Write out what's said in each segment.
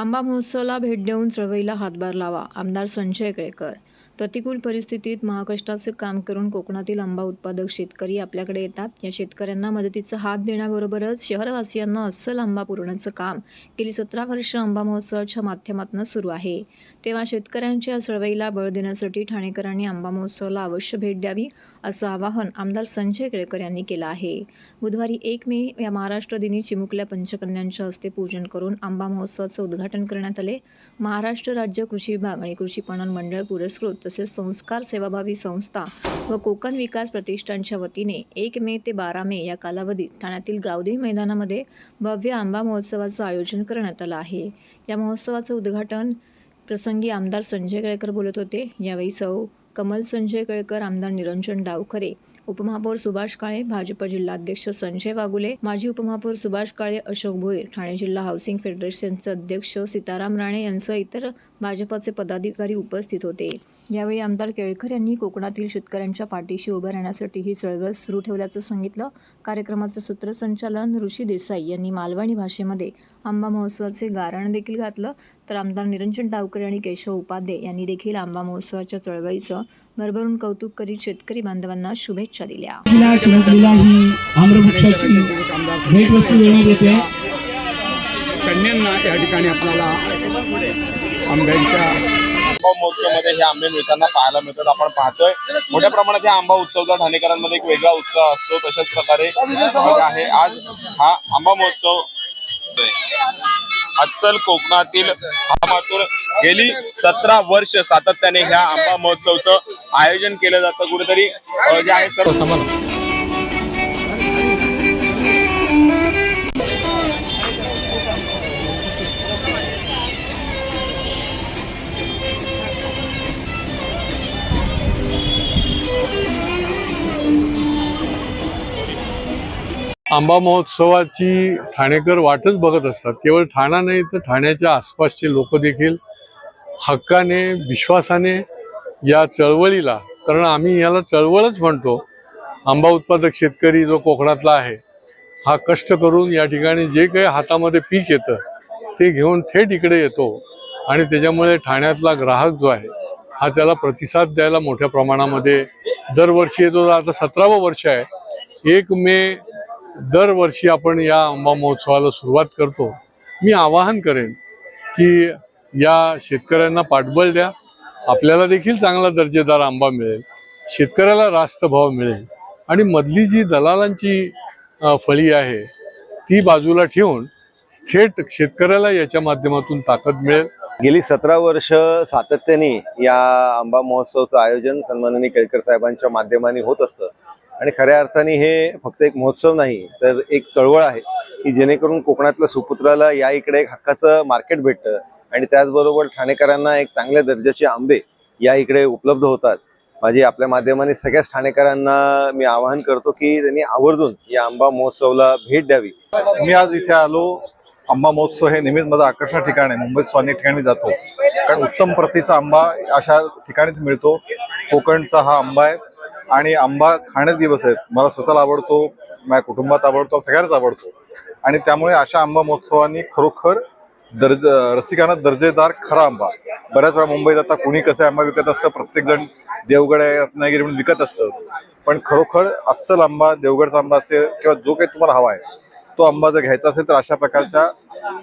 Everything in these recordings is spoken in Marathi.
आंबा महोत्सवाला भेट देऊन चळवळीला हातभार लावा. आमदार संजय केळकर. प्रतिकूल परिस्थितीत महाकष्टाचं काम करून कोकणातील आंबा उत्पादक शेतकरी आपल्याकडे येतात. या शेतकऱ्यांना मदतीचा हात देण्याबरोबरच शहरवासियांना अस्सल आंबा पुरवण्याचं काम गेली सतरा वर्ष आंबा महोत्सवाच्या माध्यमातून सुरू आहे. तेव्हा शेतकऱ्यांच्या चळवळीला बळ देण्यासाठी ठाणेकरांनी आंबा महोत्सवाला अवश्य भेट द्यावी असं आवाहन आमदार संजय केळकर यांनी केलं आहे. बुधवारी एक मे या महाराष्ट्र दिनी चिमुकल्या पंचकन्यांच्या हस्ते पूजन करून आंबा महोत्सवाचं उद्घाटन करण्यात आले. महाराष्ट्र राज्य कृषी विभाग आणि कृषी पणन मंडळ पुरस्कृत तसेच संस्कार सेवाभावी संस्था व कोकण विकास प्रतिष्ठानच्या वतीने एक मे ते बारा मे या कालावधीत ठाण्यातील गावदेवी मैदानामध्ये भव्य आंबा महोत्सवाचं आयोजन करण्यात आलं आहे. या महोत्सवाचं उद्घाटन प्रसंगी आमदार संजय केळकर बोलत होते. यावेळी सौ. कमल संजय केळकर आमदार निरंजन डावखरे उपमहापौर सुभाष काळे भाजप जिल्हाध्यक्ष संजय वागुले माजी उपमहापौर सुभाष काळे अशोक भोईर ठाणे जिल्हा हाऊसिंग फेडरेशनचे अध्यक्ष सीताराम राणे यांसह इतर भाजपचे पदाधिकारी उपस्थित होते. यावेळी आमदार केळकर यांनी कोकणातील शेतकऱ्यांच्या पाठीशी उभं राहण्यासाठी ही चळवळ सुरू ठेवल्याचं सांगितलं. कार्यक्रमाचं सूत्रसंचालन ऋषी देसाई यांनी मालवणी भाषेमध्ये आंबा महोत्सवाचे गारण देखील घातलं. तर आमदार निरंजन डावकर आणि केशव उपाध्ये यांनी देखील आंबा महोत्सवाच्या चळवळीचं भरभरून कौतुक करीत शेतकरी बांधवांना शुभेच्छा दिल्या. कन्यांना या ठिकाणी आपल्याला आंब्यांच्या आंबा महोत्सवामध्ये हे आंबे मिळताना पाहायला मिळतात. आपण पाहतोय. मोठ्या प्रमाणात या आंबा उत्सवचा ठाणेकरांमध्ये एक वेगळा उत्साह असतो तशाच प्रकारे आहे आज हा आंबा महोत्सव. अस्सल कोकणातील हवामातून गेली सतरा वर्ष सातत्याने ह्या आंबा महोत्सवचं आयोजन केलं जातं. कुठेतरी जे आहे सर्व आंबा महोत्सवाची ठाणेकर वाटच बघत असतात. केवळ ठाणा नाही तर ठाण्याच्या आसपासचे लोक देखील हक्काने विश्वासाने या चळवळीला कारण आम्ही याला चळवळच म्हणतो. आंबा उत्पादक शेतकरी जो कोकणातला आहे हा कष्ट करून या ठिकाणी जे काही हातामध्ये पीक येतं ते घेऊन थेट इकडे येतो. आणि त्याच्यामुळे ठाण्यातला ग्राहक जो आहे हा त्याला प्रतिसाद द्यायला मोठ्या प्रमाणामध्ये दरवर्षी येतो आता सतरावं वर्ष आहे. एक मे दरवर्षी आपण या आंबा महोत्सवाला सुरुवात करतो. मी आवाहन करेन की या शेतकऱ्यांना पाठबळ द्या. आपल्याला देखील चांगला दर्जेदार आंबा मिळेल. शेतकऱ्याला रास्त भाव मिळेल. आणि मधली जी दलालांची फळी आहे ती बाजूला ठेवून थेट शेतकऱ्याला याच्या माध्यमातून ताकद मिळेल. गेली सतरा वर्ष सातत्याने या आंबा महोत्सवचं आयोजन सन्माननीय केळकर साहेबांच्या माध्यमाने होत असतं. आणि खऱ्या अर्थाने हे फक्त एक महोत्सव नाही तर एक चळवळ आहे की जेणेकरून कोकणातल्या सुपुत्राला या इकडे एक हक्काचं मार्केट भेटतं आणि त्याचबरोबर ठाणेकरांना एक चांगल्या दर्जाचे आंबे या इकडे उपलब्ध होतात. माझी आपल्या माध्यमाने सगळ्याच ठाणेकरांना मी आवाहन करतो की त्यांनी आवर्जून या आंबा महोत्सवला भेट द्यावी. मी आज इथे आलो. आंबा महोत्सव हे नेहमीच माझं आकर्षण ठिकाण आहे. मुंबईत सो अनेक ठिकाणी जातो. कारण उत्तम प्रतीचा आंबा अशा ठिकाणीच मिळतो. कोकणचा हा आंबा आहे. आणि आंबा खाण्यात दिवस आहेत. मला स्वतःला आवडतो माझ्या कुटुंबात आवडतो सगळ्यांनाच आवडतो. आणि त्यामुळे अशा आंबा महोत्सवांनी खरोखर दर्ज रसिकांना दर्जेदार खरा आंबा. बऱ्याच वेळा मुंबईत आता कुणी कसं आंबा विकत असतं प्रत्येकजण देवगड आहे रत्नागिरी म्हणून विकत असतं. पण खरोखर अस्सल आंबा देवगडचा आंबा असेल किंवा जो काही तुम्हाला हवा आहे तो आंबा जर घ्यायचा असेल तर अशा प्रकारच्या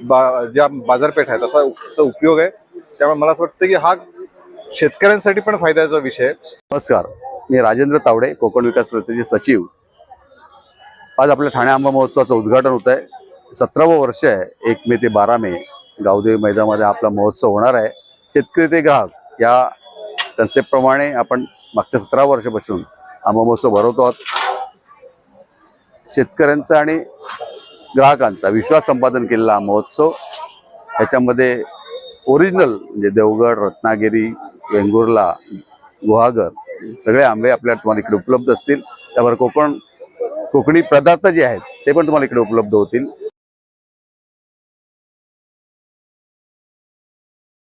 बा ज्या बाजारपेठ आहेत असा उपयोग आहे. त्यामुळे मला असं वाटतं की हा शेतकऱ्यांसाठी पण फायद्याचा विषय नमस्कार. मी राजेंद्र तावडे कोकण विकास प्रतिनिधी सचिव. आज आपल्या ठाणे आंबा महोत्सवाचं उद्घाटन होत आहे सतरावं वर्ष आहे. एक मे ते बारा मे गावदेवी मैदानामध्ये आपला महोत्सव होणार आहे. शेतकरी ते ग्राहक या कन्सेप्टप्रमाणे आपण मागच्या सतरा वर्षापासून आंबा महोत्सव भरवतो आहोत. शेतकऱ्यांचा आणि ग्राहकांचा विश्वास संपादन केलेला हा महोत्सव. याच्यामध्ये ओरिजिनल म्हणजे देवगड रत्नागिरी वेंगुर्ला गुहागर सगळे आंबे आपल्या तुम्हाला इकडे उपलब्ध असतील. त्यावर कोकण कोकणी पदार्थ जे आहेत ते पण तुम्हाला इकडे उपलब्ध होतील.